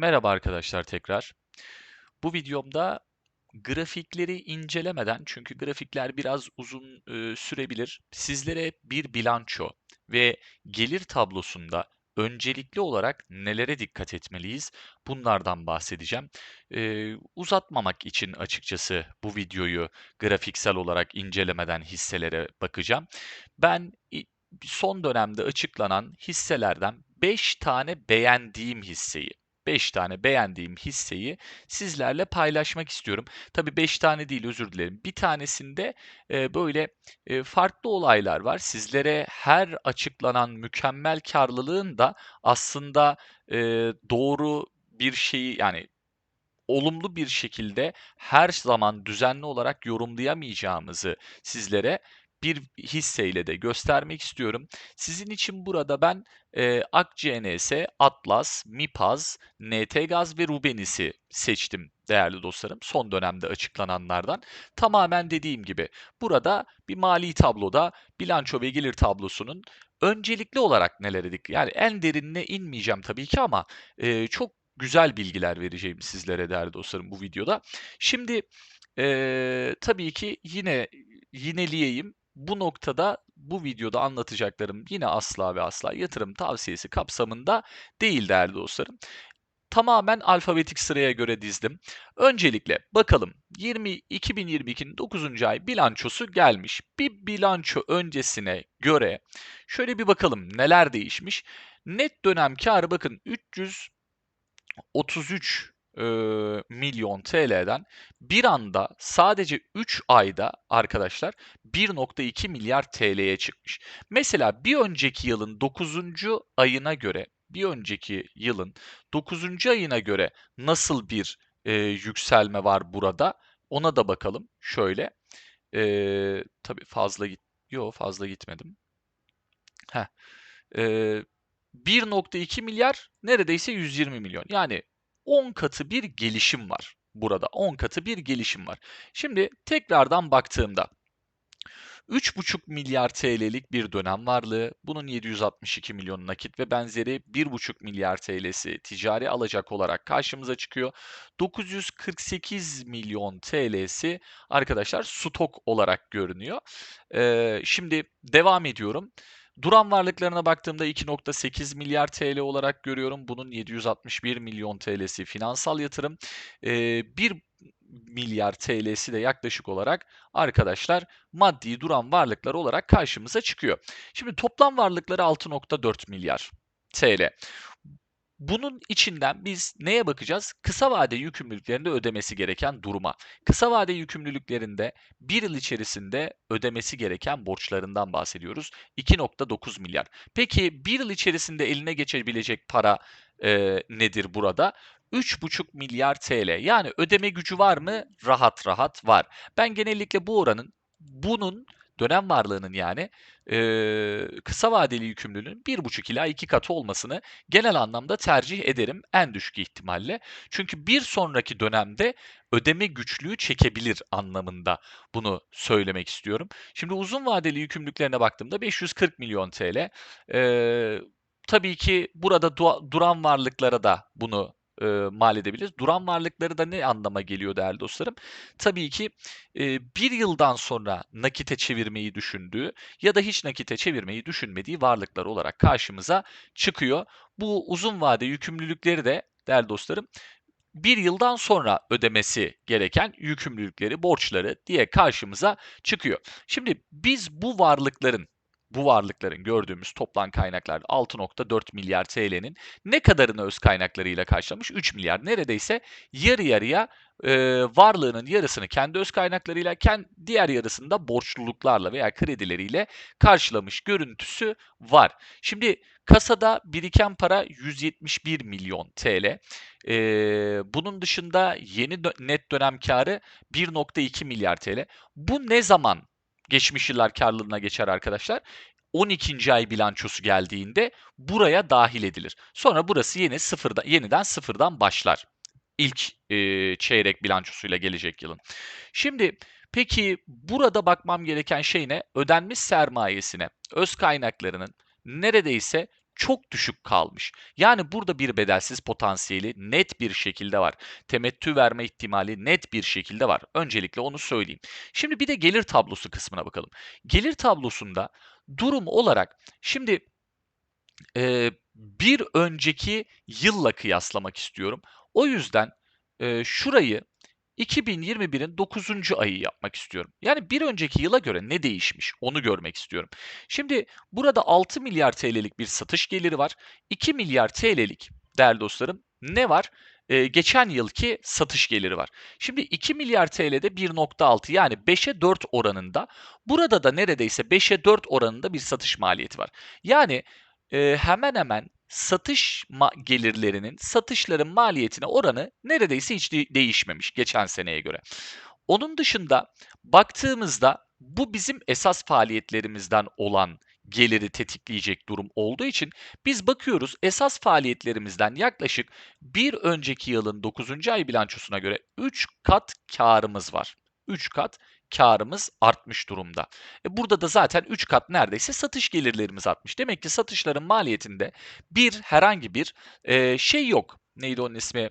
Merhaba arkadaşlar tekrar. Bu videomda grafikleri incelemeden çünkü grafikler biraz uzun e, sürebilir. Sizlere bir bilanço ve gelir tablosunda öncelikli olarak nelere dikkat etmeliyiz? Bunlardan bahsedeceğim. E, uzatmamak için açıkçası bu videoyu grafiksel olarak incelemeden hisselere bakacağım. Ben son dönemde açıklanan hisselerden 5 tane beğendiğim hisseyi 5 tane beğendiğim hisseyi sizlerle paylaşmak istiyorum. Tabii 5 tane değil özür dilerim. Bir tanesinde e, böyle e, farklı olaylar var. Sizlere her açıklanan mükemmel karlılığın da aslında e, doğru bir şeyi yani olumlu bir şekilde her zaman düzenli olarak yorumlayamayacağımızı sizlere bir hisseyle de göstermek istiyorum. Sizin için burada ben e, AkCNS, Atlas, Mipaz, NTGaz ve Rubenis'i seçtim değerli dostlarım. Son dönemde açıklananlardan. Tamamen dediğim gibi burada bir mali tabloda bilanço ve gelir tablosunun öncelikli olarak nelere dikkat yani en derinine inmeyeceğim tabii ki ama e, çok güzel bilgiler vereceğim sizlere değerli dostlarım bu videoda. Şimdi e, tabii ki yine yineleyeyim. Bu noktada bu videoda anlatacaklarım yine asla ve asla yatırım tavsiyesi kapsamında değil değerli dostlarım. Tamamen alfabetik sıraya göre dizdim. Öncelikle bakalım 20 2022'nin 9. ay bilançosu gelmiş. Bir bilanço öncesine göre şöyle bir bakalım neler değişmiş. Net dönem karı bakın 300 33 e, milyon TL'den bir anda sadece 3 ayda arkadaşlar 1.2 milyar TL'ye çıkmış. Mesela bir önceki yılın 9. ayına göre bir önceki yılın 9. ayına göre nasıl bir e, yükselme var burada? Ona da bakalım. Şöyle. E, tabii fazla git. Yok fazla gitmedim. Heh. E, 1.2 milyar neredeyse 120 milyon. Yani 10 katı bir gelişim var burada. 10 katı bir gelişim var. Şimdi tekrardan baktığımda 3,5 milyar TL'lik bir dönem varlığı, bunun 762 milyon nakit ve benzeri 1,5 milyar TL'si ticari alacak olarak karşımıza çıkıyor. 948 milyon TL'si arkadaşlar stok olarak görünüyor. Ee, şimdi devam ediyorum. Duran varlıklarına baktığımda 2.8 milyar TL olarak görüyorum. Bunun 761 milyon TL'si finansal yatırım. Ee, 1 milyar TL'si de yaklaşık olarak arkadaşlar maddi duran varlıklar olarak karşımıza çıkıyor. Şimdi toplam varlıkları 6.4 milyar TL. Bunun içinden biz neye bakacağız? Kısa vade yükümlülüklerinde ödemesi gereken duruma. Kısa vade yükümlülüklerinde bir yıl içerisinde ödemesi gereken borçlarından bahsediyoruz. 2.9 milyar. Peki bir yıl içerisinde eline geçebilecek para e, nedir burada? 3,5 milyar TL. Yani ödeme gücü var mı? Rahat rahat var. Ben genellikle bu oranın bunun dönem varlığının yani e, kısa vadeli yükümlülüğün 1,5 ila 2 katı olmasını genel anlamda tercih ederim en düşük ihtimalle. Çünkü bir sonraki dönemde ödeme güçlüğü çekebilir anlamında bunu söylemek istiyorum. Şimdi uzun vadeli yükümlülüklerine baktığımda 540 milyon TL. E, tabii ki burada duran varlıklara da bunu e, mal edebiliriz. Duran varlıkları da ne anlama geliyor değerli dostlarım? Tabii ki e, bir yıldan sonra nakite çevirmeyi düşündüğü ya da hiç nakite çevirmeyi düşünmediği varlıklar olarak karşımıza çıkıyor. Bu uzun vade yükümlülükleri de değerli dostlarım bir yıldan sonra ödemesi gereken yükümlülükleri, borçları diye karşımıza çıkıyor. Şimdi biz bu varlıkların bu varlıkların gördüğümüz toplam kaynaklar 6.4 milyar TL'nin ne kadarını öz kaynaklarıyla karşılamış? 3 milyar. Neredeyse yarı yarıya e, varlığının yarısını kendi öz kaynaklarıyla, kendi, diğer yarısını da borçluluklarla veya kredileriyle karşılamış görüntüsü var. Şimdi kasada biriken para 171 milyon TL. E, bunun dışında yeni net dönem karı 1.2 milyar TL. Bu ne zaman geçmiş yıllar karlılığına geçer arkadaşlar. 12. ay bilançosu geldiğinde buraya dahil edilir. Sonra burası yeni sıfırda, yeniden sıfırdan başlar. İlk e, çeyrek bilançosuyla gelecek yılın. Şimdi peki burada bakmam gereken şey ne? Ödenmiş sermayesine, öz kaynaklarının neredeyse çok düşük kalmış. Yani burada bir bedelsiz potansiyeli net bir şekilde var. Temettü verme ihtimali net bir şekilde var. Öncelikle onu söyleyeyim. Şimdi bir de gelir tablosu kısmına bakalım. Gelir tablosunda durum olarak şimdi e, bir önceki yılla kıyaslamak istiyorum. O yüzden e, şurayı 2021'in 9. ayı yapmak istiyorum. Yani bir önceki yıla göre ne değişmiş onu görmek istiyorum. Şimdi burada 6 milyar TL'lik bir satış geliri var. 2 milyar TL'lik değerli dostlarım ne var? Ee, geçen yılki satış geliri var. Şimdi 2 milyar TL'de 1.6 yani 5'e 4 oranında. Burada da neredeyse 5'e 4 oranında bir satış maliyeti var. Yani e, hemen hemen satış gelirlerinin satışların maliyetine oranı neredeyse hiç de değişmemiş geçen seneye göre. Onun dışında baktığımızda bu bizim esas faaliyetlerimizden olan geliri tetikleyecek durum olduğu için biz bakıyoruz esas faaliyetlerimizden yaklaşık bir önceki yılın 9. ay bilançosuna göre 3 kat karımız var. 3 kat karımız artmış durumda. E burada da zaten 3 kat neredeyse satış gelirlerimiz artmış. Demek ki satışların maliyetinde bir herhangi bir e, şey yok. Neydi onun ismi?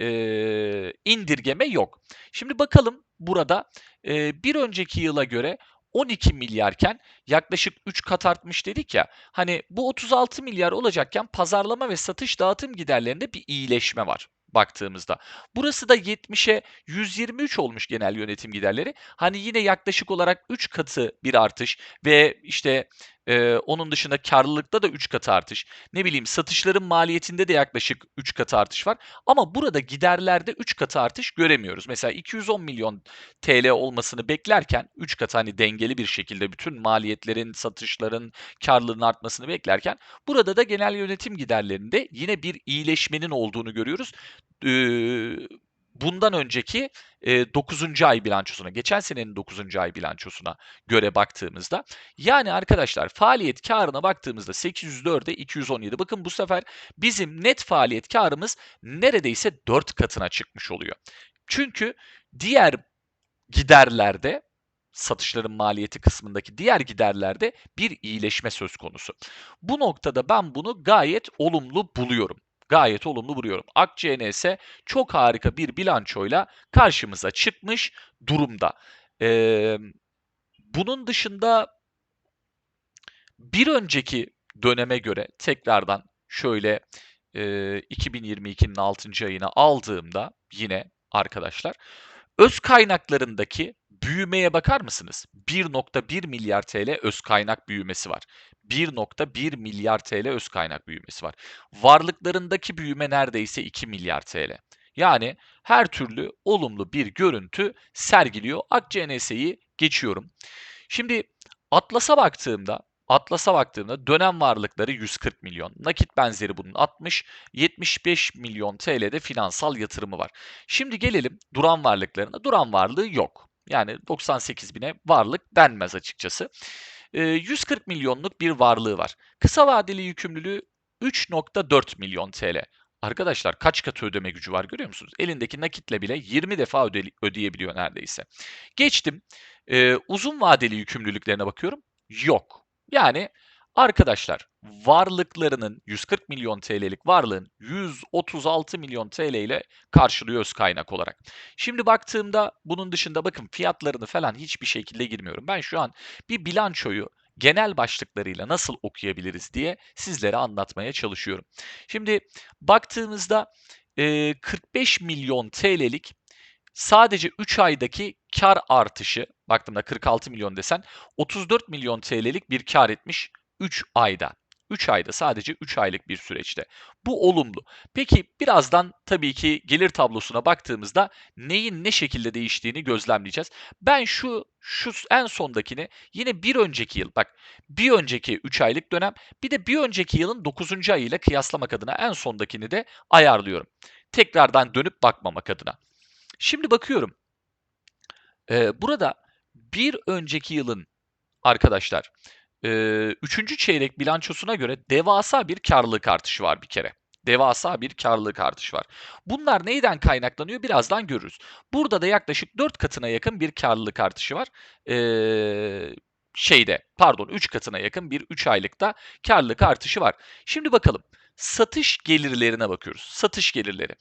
E, indirgeme yok. Şimdi bakalım burada e, bir önceki yıla göre 12 milyarken yaklaşık 3 kat artmış dedik ya. Hani bu 36 milyar olacakken pazarlama ve satış dağıtım giderlerinde bir iyileşme var baktığımızda. Burası da 70'e 123 olmuş genel yönetim giderleri. Hani yine yaklaşık olarak 3 katı bir artış ve işte ee, onun dışında karlılıkta da 3 katı artış. Ne bileyim satışların maliyetinde de yaklaşık 3 katı artış var. Ama burada giderlerde 3 katı artış göremiyoruz. Mesela 210 milyon TL olmasını beklerken 3 katı hani dengeli bir şekilde bütün maliyetlerin, satışların, karlılığın artmasını beklerken burada da genel yönetim giderlerinde yine bir iyileşmenin olduğunu görüyoruz. Ee, bundan önceki e, 9. ay bilançosuna, geçen senenin 9. ay bilançosuna göre baktığımızda yani arkadaşlar faaliyet karına baktığımızda 804'e 217. Bakın bu sefer bizim net faaliyet karımız neredeyse 4 katına çıkmış oluyor. Çünkü diğer giderlerde satışların maliyeti kısmındaki diğer giderlerde bir iyileşme söz konusu. Bu noktada ben bunu gayet olumlu buluyorum gayet olumlu buluyorum. AkCNS çok harika bir bilançoyla karşımıza çıkmış durumda. Ee, bunun dışında bir önceki döneme göre tekrardan şöyle e, 2022'nin 6. ayına aldığımda yine arkadaşlar öz kaynaklarındaki büyümeye bakar mısınız? 1.1 milyar TL öz kaynak büyümesi var. 1.1 milyar TL öz kaynak büyümesi var. Varlıklarındaki büyüme neredeyse 2 milyar TL. Yani her türlü olumlu bir görüntü sergiliyor. AkCNS'yi geçiyorum. Şimdi Atlas'a baktığımda Atlas'a baktığımda dönem varlıkları 140 milyon, nakit benzeri bunun 60, 75 milyon TL'de finansal yatırımı var. Şimdi gelelim duran varlıklarına. Duran varlığı yok. Yani 98 bine varlık denmez açıkçası. 140 milyonluk bir varlığı var. Kısa vadeli yükümlülüğü 3.4 milyon TL. Arkadaşlar kaç katı ödeme gücü var görüyor musunuz? Elindeki nakitle bile 20 defa öde ödeyebiliyor neredeyse. Geçtim. Ee, uzun vadeli yükümlülüklerine bakıyorum. Yok. Yani arkadaşlar varlıklarının 140 milyon TL'lik varlığın 136 milyon TL ile karşılıyor öz kaynak olarak. Şimdi baktığımda bunun dışında bakın fiyatlarını falan hiçbir şekilde girmiyorum. Ben şu an bir bilançoyu genel başlıklarıyla nasıl okuyabiliriz diye sizlere anlatmaya çalışıyorum. Şimdi baktığımızda 45 milyon TL'lik sadece 3 aydaki kar artışı, baktığımda 46 milyon desen 34 milyon TL'lik bir kar etmiş 3 ayda. 3 ayda sadece 3 aylık bir süreçte. Bu olumlu. Peki birazdan tabii ki gelir tablosuna baktığımızda neyin ne şekilde değiştiğini gözlemleyeceğiz. Ben şu şu en sondakini yine bir önceki yıl bak bir önceki 3 aylık dönem bir de bir önceki yılın 9. ayıyla kıyaslamak adına en sondakini de ayarlıyorum. Tekrardan dönüp bakmamak adına. Şimdi bakıyorum. Ee, burada bir önceki yılın arkadaşlar e, üçüncü çeyrek bilançosuna göre devasa bir karlılık artışı var bir kere. Devasa bir karlılık artışı var. Bunlar neyden kaynaklanıyor birazdan görürüz. Burada da yaklaşık 4 katına yakın bir karlılık artışı var. Ee, şeyde pardon 3 katına yakın bir 3 aylıkta karlılık artışı var. Şimdi bakalım satış gelirlerine bakıyoruz. Satış gelirleri.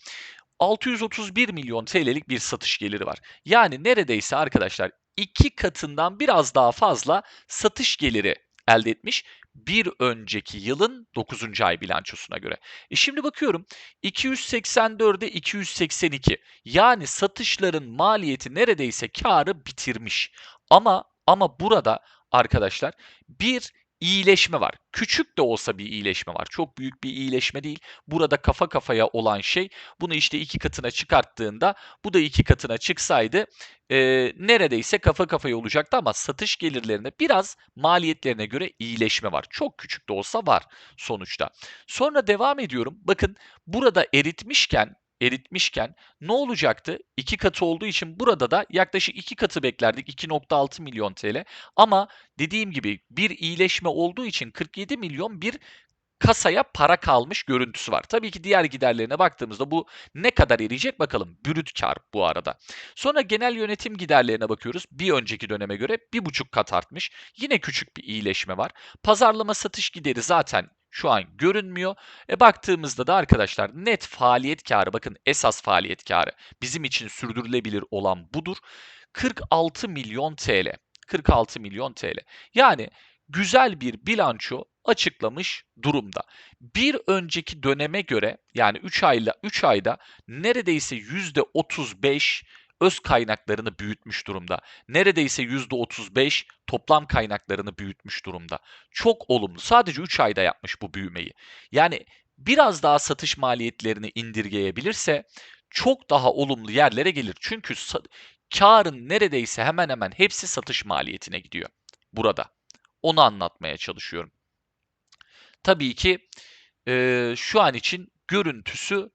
631 milyon TL'lik bir satış geliri var. Yani neredeyse arkadaşlar iki katından biraz daha fazla satış geliri elde etmiş bir önceki yılın 9. ay bilançosuna göre. E şimdi bakıyorum 284'e 282 yani satışların maliyeti neredeyse karı bitirmiş. Ama ama burada arkadaşlar bir iyileşme var. Küçük de olsa bir iyileşme var. Çok büyük bir iyileşme değil. Burada kafa kafaya olan şey bunu işte iki katına çıkarttığında bu da iki katına çıksaydı e, neredeyse kafa kafaya olacaktı ama satış gelirlerine biraz maliyetlerine göre iyileşme var. Çok küçük de olsa var sonuçta. Sonra devam ediyorum. Bakın burada eritmişken eritmişken ne olacaktı? İki katı olduğu için burada da yaklaşık iki katı beklerdik. 2.6 milyon TL. Ama dediğim gibi bir iyileşme olduğu için 47 milyon bir kasaya para kalmış görüntüsü var. Tabii ki diğer giderlerine baktığımızda bu ne kadar eriyecek bakalım. Brüt kar bu arada. Sonra genel yönetim giderlerine bakıyoruz. Bir önceki döneme göre bir buçuk kat artmış. Yine küçük bir iyileşme var. Pazarlama satış gideri zaten şu an görünmüyor. E baktığımızda da arkadaşlar net faaliyet karı bakın esas faaliyet karı bizim için sürdürülebilir olan budur. 46 milyon TL. 46 milyon TL. Yani güzel bir bilanço açıklamış durumda. Bir önceki döneme göre yani 3 ayla 3 ayda neredeyse %35 öz kaynaklarını büyütmüş durumda. Neredeyse %35 toplam kaynaklarını büyütmüş durumda. Çok olumlu. Sadece 3 ayda yapmış bu büyümeyi. Yani biraz daha satış maliyetlerini indirgeyebilirse çok daha olumlu yerlere gelir. Çünkü karın neredeyse hemen hemen hepsi satış maliyetine gidiyor burada. Onu anlatmaya çalışıyorum. Tabii ki e, şu an için görüntüsü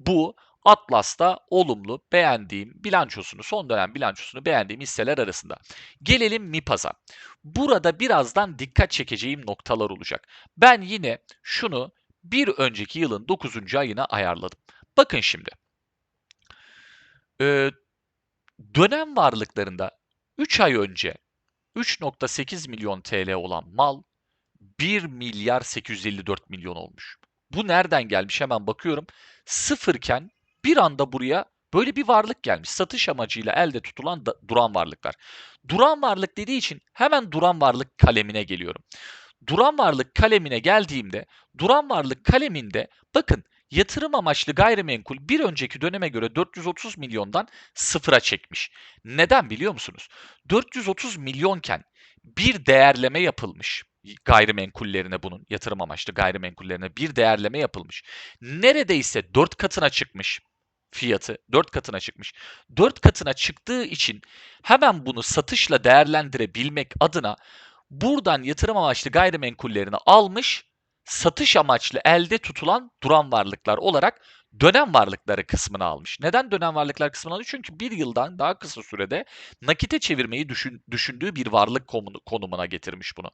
bu. Atlas'ta olumlu, beğendiğim bilançosunu, son dönem bilançosunu beğendiğim hisseler arasında. Gelelim MIPAS'a. Burada birazdan dikkat çekeceğim noktalar olacak. Ben yine şunu bir önceki yılın 9. ayına ayarladım. Bakın şimdi. Ee, dönem varlıklarında 3 ay önce 3.8 milyon TL olan mal 1 milyar 854 milyon olmuş. Bu nereden gelmiş hemen bakıyorum. Sıfırken bir anda buraya böyle bir varlık gelmiş. Satış amacıyla elde tutulan da, duran varlıklar. Duran varlık dediği için hemen duran varlık kalemine geliyorum. Duran varlık kalemine geldiğimde duran varlık kaleminde bakın yatırım amaçlı gayrimenkul bir önceki döneme göre 430 milyondan sıfıra çekmiş. Neden biliyor musunuz? 430 milyonken bir değerleme yapılmış gayrimenkullerine bunun yatırım amaçlı gayrimenkullerine bir değerleme yapılmış. Neredeyse 4 katına çıkmış fiyatı 4 katına çıkmış. 4 katına çıktığı için hemen bunu satışla değerlendirebilmek adına buradan yatırım amaçlı gayrimenkullerini almış, satış amaçlı elde tutulan duran varlıklar olarak dönem varlıkları kısmını almış. Neden dönem varlıklar kısmını almış? Çünkü bir yıldan daha kısa sürede nakite çevirmeyi düşün, düşündüğü bir varlık konumuna getirmiş bunu.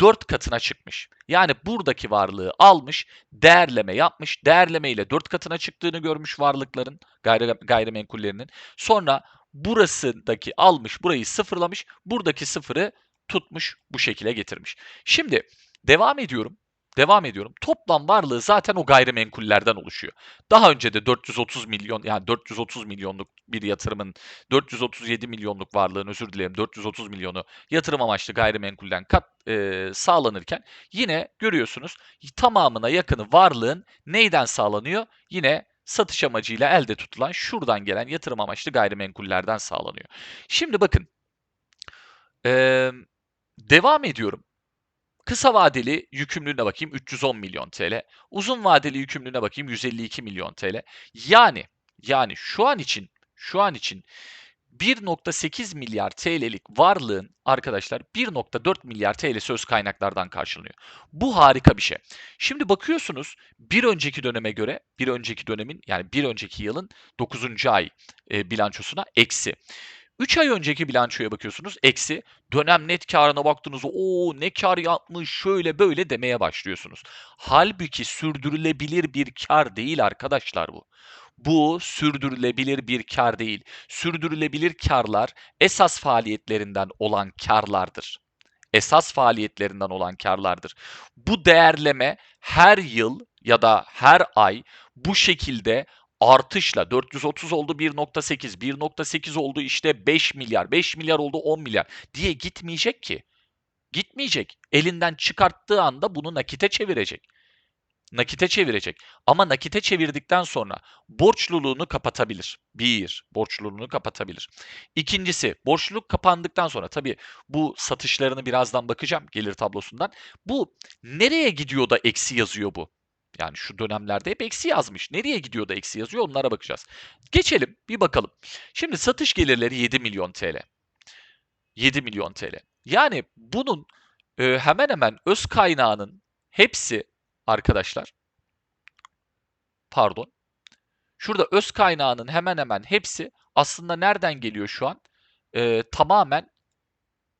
Dört katına çıkmış. Yani buradaki varlığı almış, değerleme yapmış. Değerleme ile dört katına çıktığını görmüş varlıkların, gayri, gayrimenkullerinin. Sonra burasındaki almış, burayı sıfırlamış. Buradaki sıfırı tutmuş, bu şekilde getirmiş. Şimdi devam ediyorum. Devam ediyorum. Toplam varlığı zaten o gayrimenkullerden oluşuyor. Daha önce de 430 milyon yani 430 milyonluk bir yatırımın 437 milyonluk varlığın özür dilerim 430 milyonu yatırım amaçlı gayrimenkulden kat e, sağlanırken yine görüyorsunuz tamamına yakını varlığın neyden sağlanıyor? Yine satış amacıyla elde tutulan şuradan gelen yatırım amaçlı gayrimenkullerden sağlanıyor. Şimdi bakın e, devam ediyorum. Kısa vadeli yükümlülüğüne bakayım 310 milyon TL. Uzun vadeli yükümlülüğüne bakayım 152 milyon TL. Yani yani şu an için şu an için 1.8 milyar TL'lik varlığın arkadaşlar 1.4 milyar TL söz kaynaklardan karşılanıyor. Bu harika bir şey. Şimdi bakıyorsunuz bir önceki döneme göre bir önceki dönemin yani bir önceki yılın 9. ay e, bilançosuna eksi. 3 ay önceki bilançoya bakıyorsunuz eksi. Dönem net karına baktığınızda o ne kar yapmış şöyle böyle demeye başlıyorsunuz. Halbuki sürdürülebilir bir kar değil arkadaşlar bu. Bu sürdürülebilir bir kar değil. Sürdürülebilir karlar esas faaliyetlerinden olan karlardır. Esas faaliyetlerinden olan karlardır. Bu değerleme her yıl ya da her ay bu şekilde artışla 430 oldu 1.8, 1.8 oldu işte 5 milyar, 5 milyar oldu 10 milyar diye gitmeyecek ki. Gitmeyecek. Elinden çıkarttığı anda bunu nakite çevirecek. Nakite çevirecek. Ama nakite çevirdikten sonra borçluluğunu kapatabilir. Bir, borçluluğunu kapatabilir. İkincisi, borçluluk kapandıktan sonra tabii bu satışlarını birazdan bakacağım gelir tablosundan. Bu nereye gidiyor da eksi yazıyor bu? Yani şu dönemlerde hep eksi yazmış. Nereye gidiyor da eksi yazıyor onlara bakacağız. Geçelim bir bakalım. Şimdi satış gelirleri 7 milyon TL. 7 milyon TL. Yani bunun e, hemen hemen öz kaynağının hepsi arkadaşlar pardon. Şurada öz kaynağının hemen hemen hepsi aslında nereden geliyor şu an? E, tamamen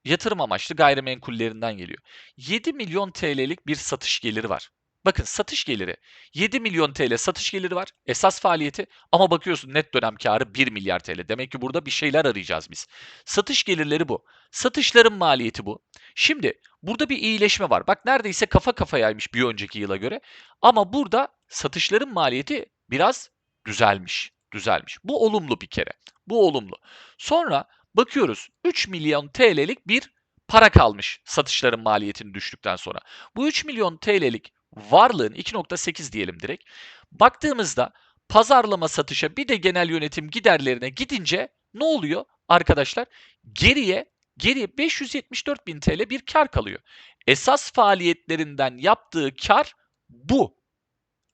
yatırım amaçlı gayrimenkullerinden geliyor. 7 milyon TL'lik bir satış geliri var. Bakın satış geliri 7 milyon TL satış geliri var. Esas faaliyeti ama bakıyorsun net dönem karı 1 milyar TL. Demek ki burada bir şeyler arayacağız biz. Satış gelirleri bu. Satışların maliyeti bu. Şimdi burada bir iyileşme var. Bak neredeyse kafa kafayaymış bir önceki yıla göre. Ama burada satışların maliyeti biraz düzelmiş. Düzelmiş. Bu olumlu bir kere. Bu olumlu. Sonra bakıyoruz 3 milyon TL'lik bir para kalmış satışların maliyetini düştükten sonra. Bu 3 milyon TL'lik varlığın 2.8 diyelim direkt. Baktığımızda pazarlama satışa bir de genel yönetim giderlerine gidince ne oluyor arkadaşlar? Geriye geriye 574 bin TL bir kar kalıyor. Esas faaliyetlerinden yaptığı kar bu.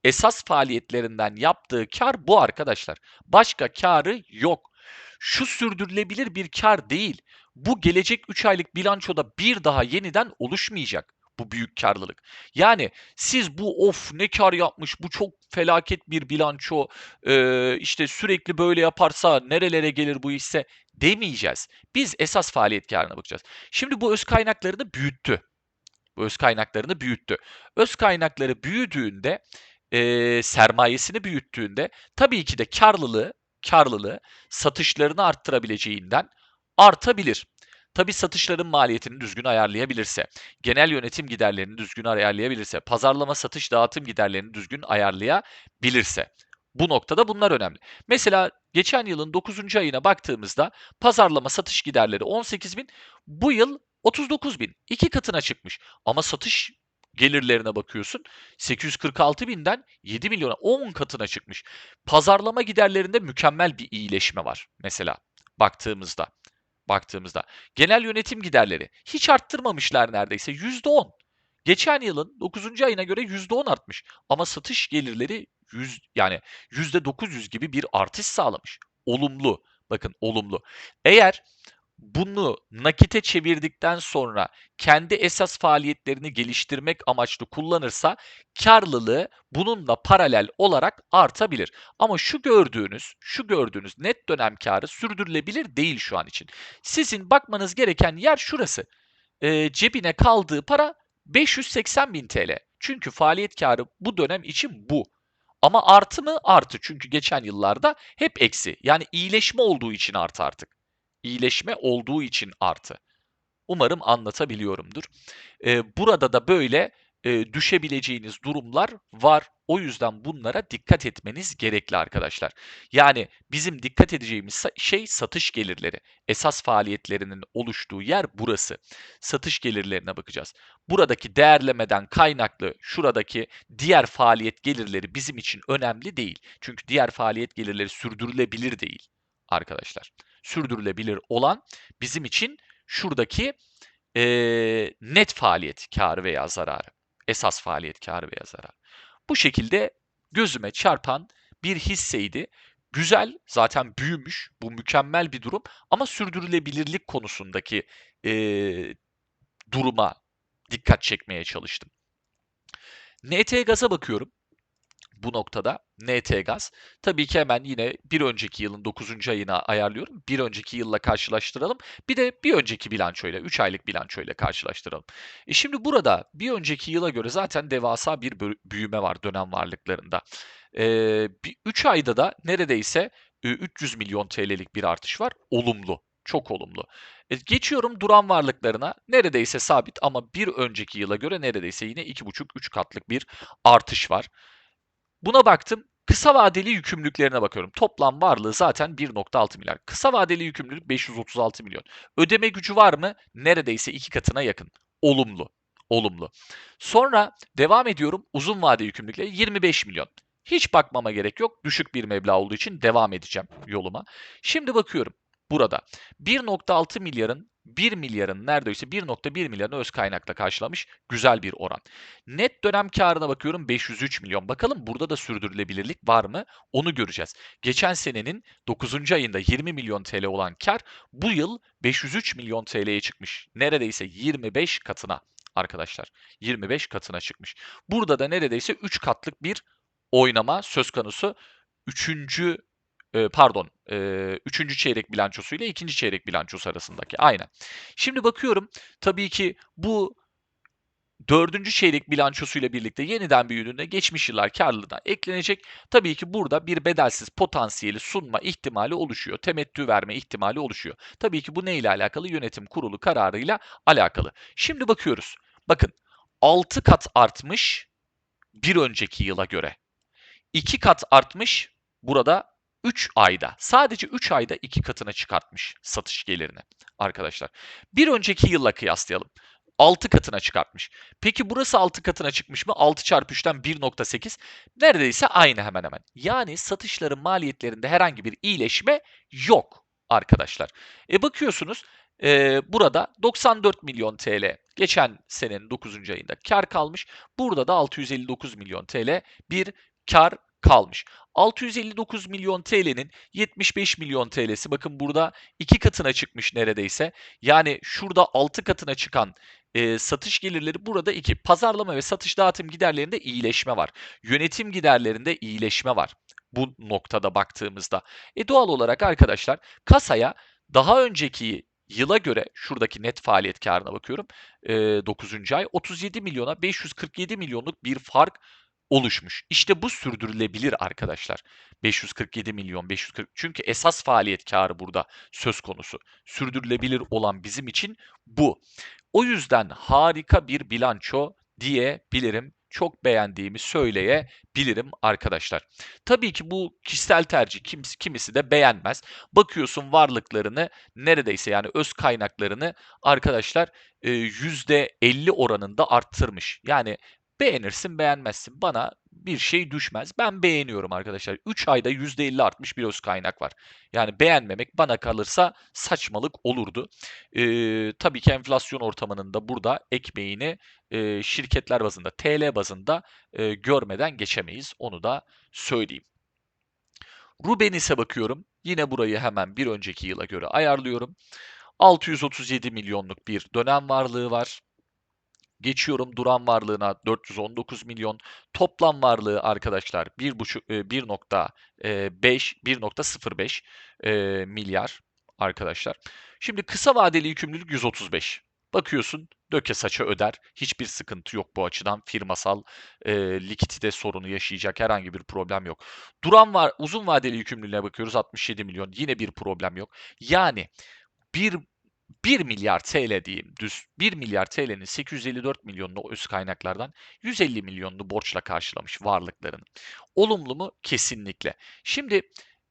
Esas faaliyetlerinden yaptığı kar bu arkadaşlar. Başka karı yok. Şu sürdürülebilir bir kar değil. Bu gelecek 3 aylık bilançoda bir daha yeniden oluşmayacak bu büyük karlılık. Yani siz bu of ne kar yapmış bu çok felaket bir bilanço e, işte sürekli böyle yaparsa nerelere gelir bu hisse demeyeceğiz. Biz esas faaliyet karına bakacağız. Şimdi bu öz kaynaklarını büyüttü. Bu öz kaynaklarını büyüttü. Öz kaynakları büyüdüğünde e, sermayesini büyüttüğünde tabii ki de karlılığı karlılığı satışlarını arttırabileceğinden artabilir. Tabi satışların maliyetini düzgün ayarlayabilirse, genel yönetim giderlerini düzgün ayarlayabilirse, pazarlama satış dağıtım giderlerini düzgün ayarlayabilirse. Bu noktada bunlar önemli. Mesela geçen yılın 9. ayına baktığımızda pazarlama satış giderleri 18 bin, bu yıl 39 bin. iki katına çıkmış. Ama satış gelirlerine bakıyorsun 846 binden 7 milyona 10 katına çıkmış. Pazarlama giderlerinde mükemmel bir iyileşme var mesela baktığımızda baktığımızda. Genel yönetim giderleri hiç arttırmamışlar neredeyse %10. Geçen yılın 9. ayına göre %10 artmış ama satış gelirleri 100 yani %900 gibi bir artış sağlamış. Olumlu. Bakın olumlu. Eğer bunu nakite çevirdikten sonra kendi esas faaliyetlerini geliştirmek amaçlı kullanırsa karlılığı bununla paralel olarak artabilir. Ama şu gördüğünüz, şu gördüğünüz net dönem karı sürdürülebilir değil şu an için. Sizin bakmanız gereken yer şurası. E, cebine kaldığı para 580 bin TL. Çünkü faaliyet karı bu dönem için bu. Ama artı mı? Artı. Çünkü geçen yıllarda hep eksi. Yani iyileşme olduğu için artı artık iyileşme olduğu için artı. Umarım anlatabiliyorumdur. Ee, burada da böyle e, düşebileceğiniz durumlar var. O yüzden bunlara dikkat etmeniz gerekli arkadaşlar. Yani bizim dikkat edeceğimiz şey satış gelirleri. Esas faaliyetlerinin oluştuğu yer burası. Satış gelirlerine bakacağız. Buradaki değerlemeden kaynaklı şuradaki diğer faaliyet gelirleri bizim için önemli değil. Çünkü diğer faaliyet gelirleri sürdürülebilir değil arkadaşlar sürdürülebilir olan bizim için şuradaki e, net faaliyet karı veya zararı. Esas faaliyet karı veya zararı. Bu şekilde gözüme çarpan bir hisseydi. Güzel, zaten büyümüş. Bu mükemmel bir durum. Ama sürdürülebilirlik konusundaki e, duruma dikkat çekmeye çalıştım. NT Gaz'a bakıyorum bu noktada NT Gaz. Tabii ki hemen yine bir önceki yılın 9. ayına ayarlıyorum. Bir önceki yılla karşılaştıralım. Bir de bir önceki bilançoyla, 3 aylık bilançoyla karşılaştıralım. E şimdi burada bir önceki yıla göre zaten devasa bir büyüme var dönem varlıklarında. Ee, 3 ayda da neredeyse 300 milyon TL'lik bir artış var. Olumlu, çok olumlu. E, geçiyorum duran varlıklarına. Neredeyse sabit ama bir önceki yıla göre neredeyse yine 2,5-3 katlık bir artış var. Buna baktım. Kısa vadeli yükümlülüklerine bakıyorum. Toplam varlığı zaten 1.6 milyar. Kısa vadeli yükümlülük 536 milyon. Ödeme gücü var mı? Neredeyse iki katına yakın. Olumlu. Olumlu. Sonra devam ediyorum. Uzun vade yükümlülükleri 25 milyon. Hiç bakmama gerek yok. Düşük bir meblağ olduğu için devam edeceğim yoluma. Şimdi bakıyorum burada 1.6 milyarın 1 milyarın neredeyse 1.1 milyarını öz kaynakla karşılamış. Güzel bir oran. Net dönem karına bakıyorum 503 milyon. Bakalım burada da sürdürülebilirlik var mı? Onu göreceğiz. Geçen senenin 9. ayında 20 milyon TL olan kar bu yıl 503 milyon TL'ye çıkmış. Neredeyse 25 katına arkadaşlar. 25 katına çıkmış. Burada da neredeyse 3 katlık bir oynama söz konusu. Üçüncü e, pardon, e, üçüncü çeyrek bilançosu ile ikinci çeyrek bilançosu arasındaki. Aynen. Şimdi bakıyorum tabii ki bu dördüncü çeyrek bilançosuyla birlikte yeniden büyüdüğünde geçmiş yıllar karlılığına eklenecek. Tabii ki burada bir bedelsiz potansiyeli sunma ihtimali oluşuyor. Temettü verme ihtimali oluşuyor. Tabii ki bu ne ile alakalı? Yönetim kurulu kararıyla alakalı. Şimdi bakıyoruz. Bakın 6 kat artmış bir önceki yıla göre. 2 kat artmış burada 3 ayda, sadece 3 ayda 2 katına çıkartmış satış gelirini arkadaşlar. Bir önceki yılla kıyaslayalım. 6 katına çıkartmış. Peki burası 6 katına çıkmış mı? 6 çarpı 3'ten 1.8 neredeyse aynı hemen hemen. Yani satışların maliyetlerinde herhangi bir iyileşme yok arkadaşlar. E bakıyorsunuz e, burada 94 milyon TL geçen senenin 9. ayında kar kalmış. Burada da 659 milyon TL bir kar kalmış. 659 milyon TL'nin 75 milyon TL'si bakın burada 2 katına çıkmış neredeyse. Yani şurada 6 katına çıkan e, satış gelirleri burada 2. Pazarlama ve satış dağıtım giderlerinde iyileşme var. Yönetim giderlerinde iyileşme var. Bu noktada baktığımızda. E doğal olarak arkadaşlar kasaya daha önceki yıla göre şuradaki net faaliyet karına bakıyorum. E, 9. ay 37 milyona 547 milyonluk bir fark oluşmuş. İşte bu sürdürülebilir arkadaşlar. 547 milyon 540 çünkü esas faaliyet karı burada söz konusu. Sürdürülebilir olan bizim için bu. O yüzden harika bir bilanço diyebilirim. Çok beğendiğimi söyleyebilirim arkadaşlar. Tabii ki bu kişisel tercih kimisi, kimisi de beğenmez. Bakıyorsun varlıklarını neredeyse yani öz kaynaklarını arkadaşlar %50 oranında arttırmış. Yani Beğenirsin, beğenmezsin. Bana bir şey düşmez. Ben beğeniyorum arkadaşlar. 3 ayda %50 artmış öz kaynak var. Yani beğenmemek bana kalırsa saçmalık olurdu. Ee, tabii ki enflasyon ortamının da burada ekmeğini e, şirketler bazında, TL bazında e, görmeden geçemeyiz. Onu da söyleyeyim. Rubenis'e bakıyorum. Yine burayı hemen bir önceki yıla göre ayarlıyorum. 637 milyonluk bir dönem varlığı var. Geçiyorum duran varlığına 419 milyon. Toplam varlığı arkadaşlar 1.5 1.05 e, e, milyar arkadaşlar. Şimdi kısa vadeli yükümlülük 135. Bakıyorsun döke saça öder. Hiçbir sıkıntı yok bu açıdan. Firmasal e, likidite sorunu yaşayacak herhangi bir problem yok. Duran var uzun vadeli yükümlülüğe bakıyoruz 67 milyon. Yine bir problem yok. Yani bir 1 milyar TL diyeyim düz 1 milyar TL'nin 854 milyonunu öz kaynaklardan 150 milyonunu borçla karşılamış varlıkların. Olumlu mu? Kesinlikle. Şimdi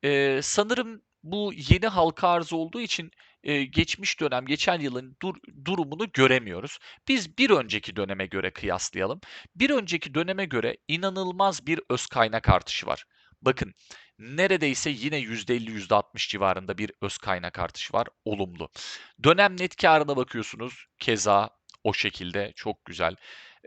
e, sanırım bu yeni halka arz olduğu için e, geçmiş dönem, geçen yılın dur, durumunu göremiyoruz. Biz bir önceki döneme göre kıyaslayalım. Bir önceki döneme göre inanılmaz bir öz kaynak artışı var. Bakın neredeyse yine %50 %60 civarında bir öz kaynak artışı var. Olumlu. Dönem net karına bakıyorsunuz. Keza o şekilde çok güzel.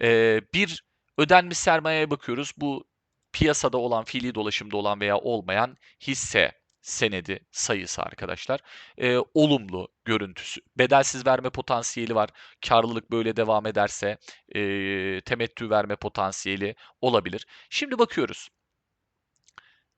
Ee, bir ödenmiş sermayeye bakıyoruz. Bu piyasada olan, fiili dolaşımda olan veya olmayan hisse senedi sayısı arkadaşlar. Ee, olumlu görüntüsü. Bedelsiz verme potansiyeli var. Karlılık böyle devam ederse e, temettü verme potansiyeli olabilir. Şimdi bakıyoruz.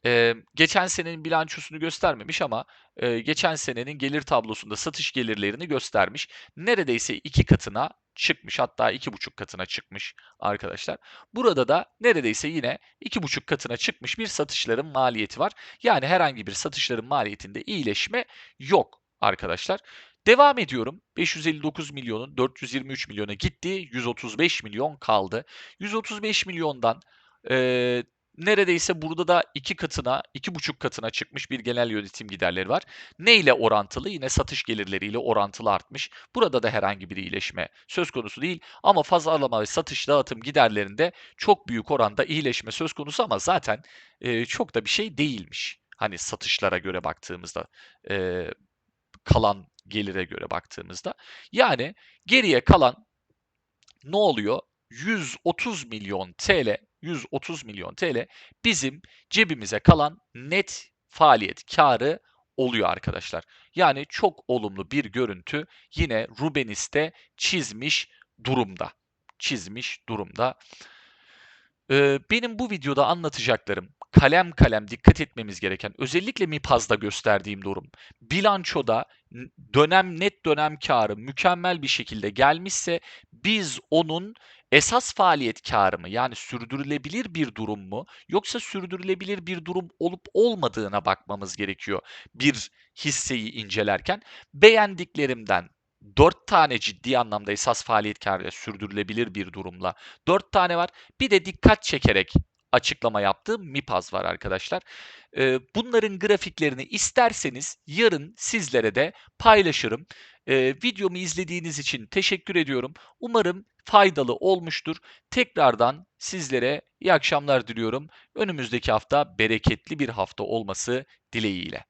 Eee, geçen senenin bilançosunu göstermemiş ama, eee, geçen senenin gelir tablosunda satış gelirlerini göstermiş. Neredeyse 2 katına çıkmış hatta 2,5 katına çıkmış arkadaşlar. Burada da neredeyse yine 2,5 katına çıkmış bir satışların maliyeti var. Yani herhangi bir satışların maliyetinde iyileşme yok arkadaşlar. Devam ediyorum. 559 milyonun 423 milyona gitti. 135 milyon kaldı. 135 milyondan eee, neredeyse burada da 2 katına, 2,5 katına çıkmış bir genel yönetim giderleri var. Ne ile orantılı? Yine satış gelirleriyle orantılı artmış. Burada da herhangi bir iyileşme söz konusu değil. Ama pazarlama ve satış dağıtım giderlerinde çok büyük oranda iyileşme söz konusu ama zaten eee, çok da bir şey değilmiş. Hani satışlara göre baktığımızda eee, kalan gelire göre baktığımızda. Yani geriye kalan ne oluyor? 130 milyon TL, 130 milyon TL bizim cebimize kalan net faaliyet karı oluyor arkadaşlar. Yani çok olumlu bir görüntü yine Rubenis'te çizmiş durumda. Çizmiş durumda. Eee, benim bu videoda anlatacaklarım, kalem kalem dikkat etmemiz gereken, özellikle MİPAZ'da gösterdiğim durum, bilançoda dönem net dönem kârı mükemmel bir şekilde gelmişse biz onun esas faaliyet kârı mı, yani sürdürülebilir bir durum mu yoksa sürdürülebilir bir durum olup olmadığına bakmamız gerekiyor bir hisseyi incelerken. Beğendiklerimden 4 tane ciddi anlamda esas faaliyet kârıyla sürdürülebilir bir durumla 4 tane var. Bir de dikkat çekerek açıklama yaptığım MİPAZ var arkadaşlar. Bunların grafiklerini isterseniz yarın sizlere de paylaşırım. Videomu izlediğiniz için teşekkür ediyorum. Umarım faydalı olmuştur. Tekrardan sizlere iyi akşamlar diliyorum. Önümüzdeki hafta bereketli bir hafta olması dileğiyle.